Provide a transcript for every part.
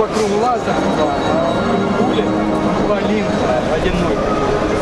по глаза, а в поле, линка, одиной.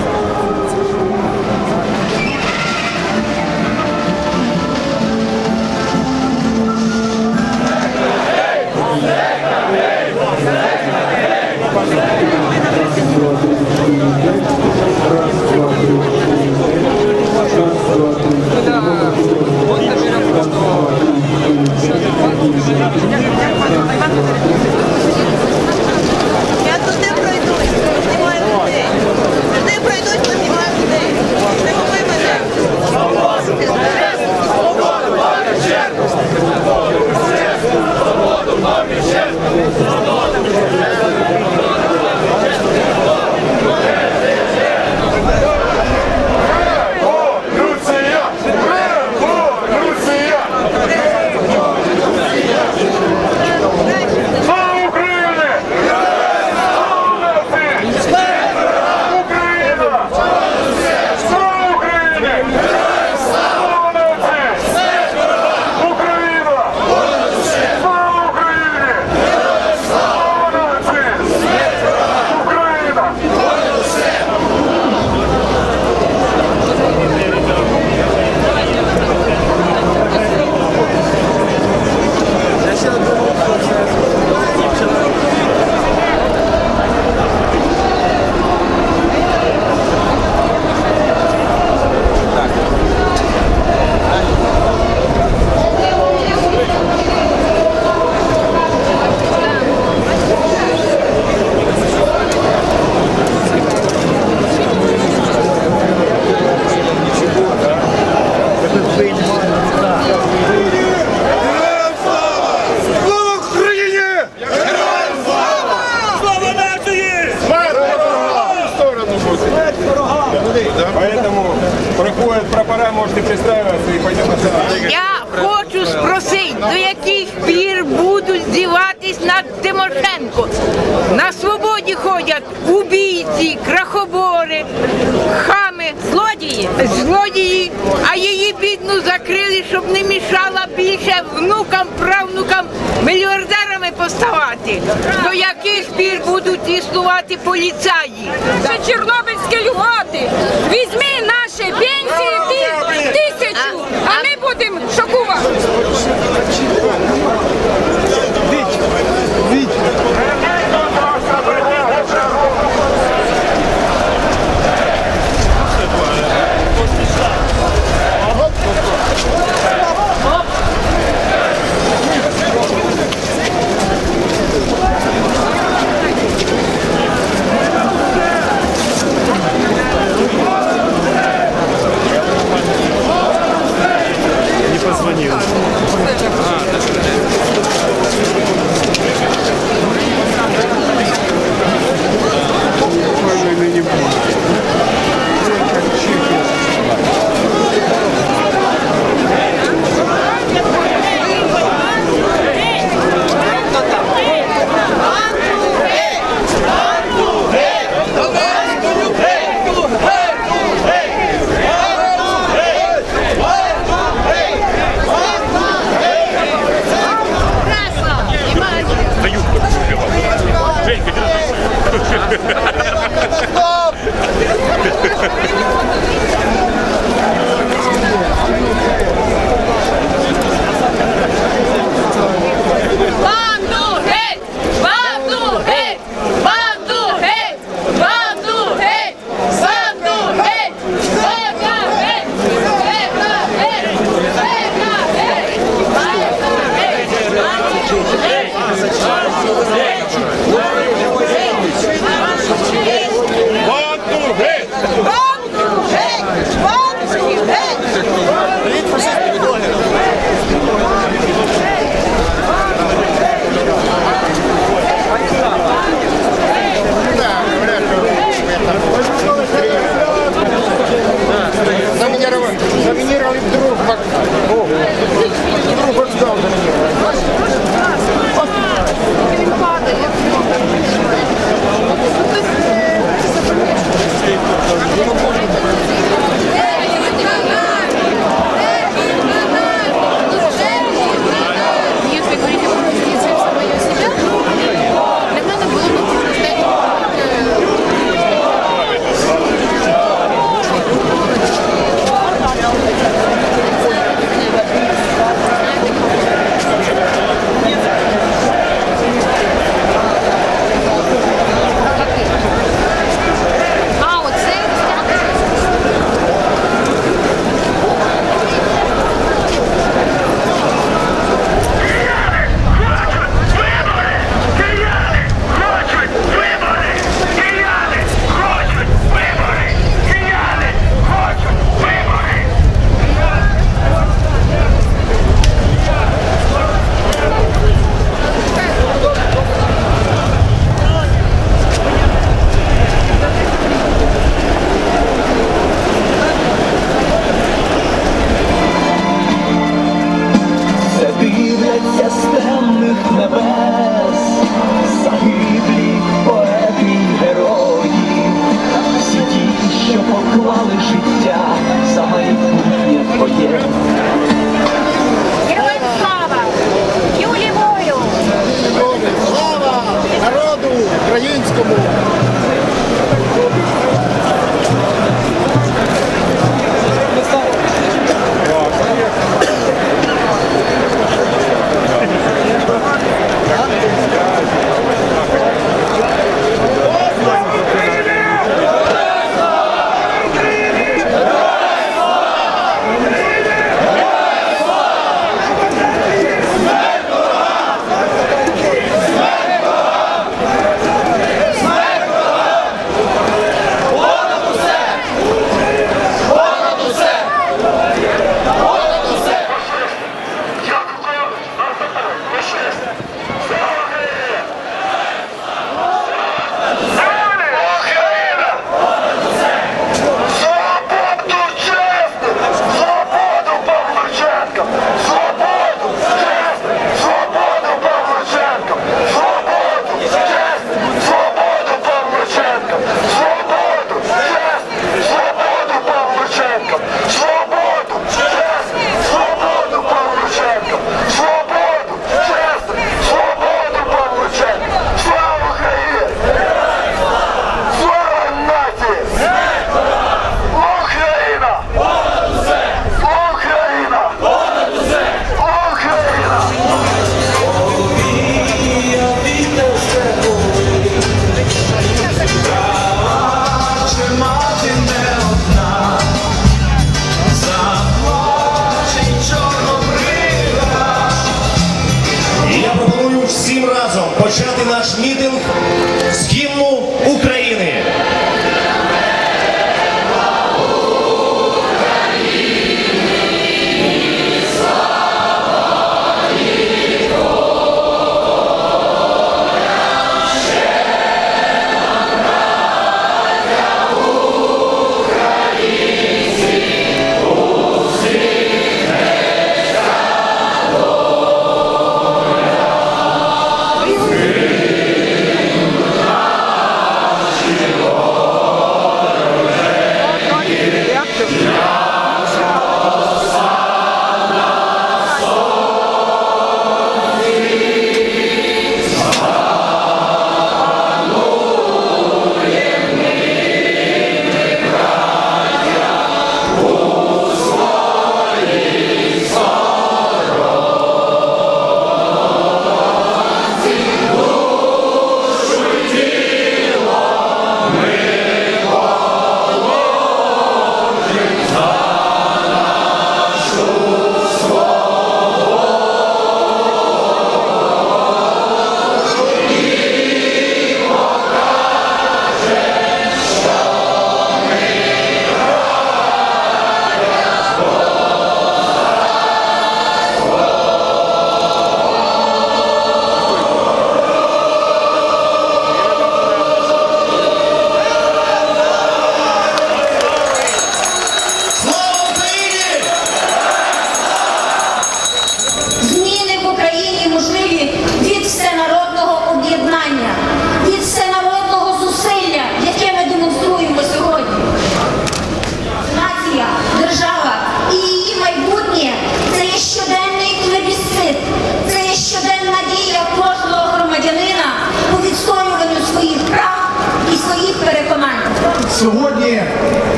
Я хочу спросити, до яких пір будуть здіватись над Тимошенко? На свободі ходять убійці, крахобори, хами, злодії, злодії, а її бідну закрили, щоб не мішала більше внукам, правнукам, мільярдерами поставати. До яких пір будуть існувати поліцаї? Це чорнобильські льготи. Візьми наші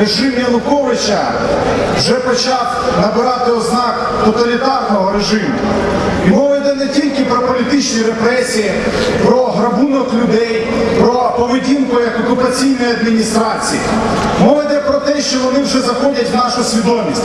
режим Януковича вже почав набирати ознак тоталітарного режиму. І мова йде не тільки про політичні репресії, про грабунок людей, про поведінку як окупаційної адміністрації. Мова йде те, що вони вже заходять в нашу свідомість.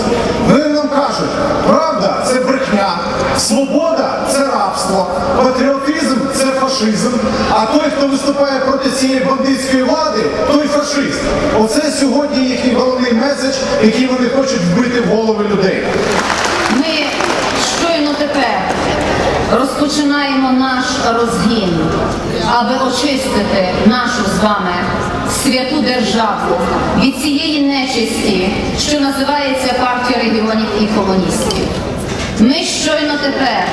Вони нам кажуть, правда це брехня, свобода це рабство, патріотизм це фашизм, а той, хто виступає проти цієї бандитської влади, той фашист. Оце сьогодні їхній головний меседж, який вони хочуть вбити в голови людей. Ми щойно тепер розпочинаємо наш розгін, аби очистити нашу з вами святу державу від цієї нечисті, що називається партія регіонів і комуністів. Ми щойно тепер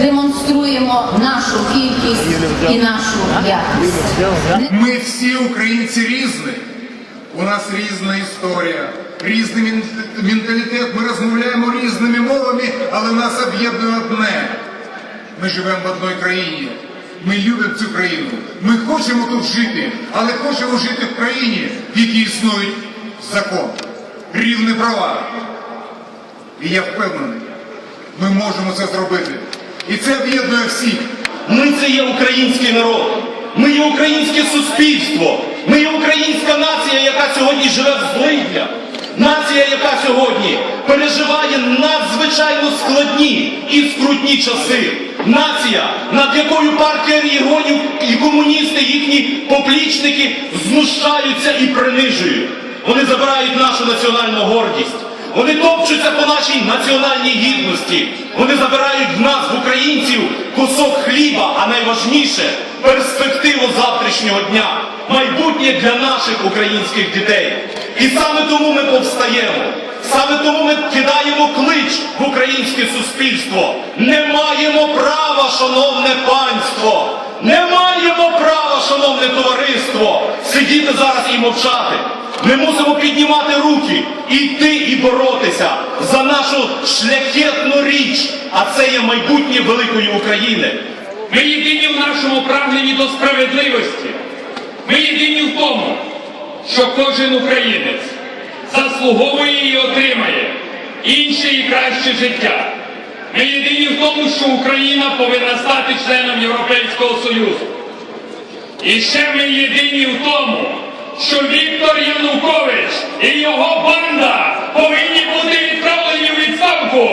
демонструємо нашу кількість і нашу якість. Ми всі українці різні. У нас різна історія, різний менталітет. Ми розмовляємо різними мовами, але нас об'єднує одне. Ми живемо в одній країні. Ми любимо цю країну. Ми хочемо тут жити, але хочемо жити в країні, в якій існують закон, рівні права. І я впевнений, ми можемо це зробити. І це об'єднує всіх. Ми це є український народ. Ми є українське суспільство. Ми є українська нація, яка сьогодні живе в злиднях. Нація, яка сьогодні переживає надзвичайно складні і скрутні часи. Нація, над якою партія регіонів і комуністи, їхні поплічники знущаються і принижують. Вони забирають нашу національну гордість. Вони топчуться по нашій національній гідності. Вони забирають в нас, в українців, кусок хліба, а найважніше перспективу завтрашнього дня, майбутнє для наших українських дітей. І саме тому ми повстаємо. Саме тому ми кидаємо клич в українське суспільство. Не маємо права, шановне панство! Не маємо права, шановне товариство, сидіти зараз і мовчати. Ми мусимо піднімати руки, йти і боротися за нашу шляхетну річ, а це є майбутнє великої України. Ми єдині в нашому прагненні до справедливості. Ми єдині в тому, що кожен українець заслуговує і отримає інше і краще життя. Ми єдині в тому, що Україна повинна стати членом Європейського Союзу. І ще ми єдині в тому, що Віктор Янукович і його банда повинні бути відправлені у відставку.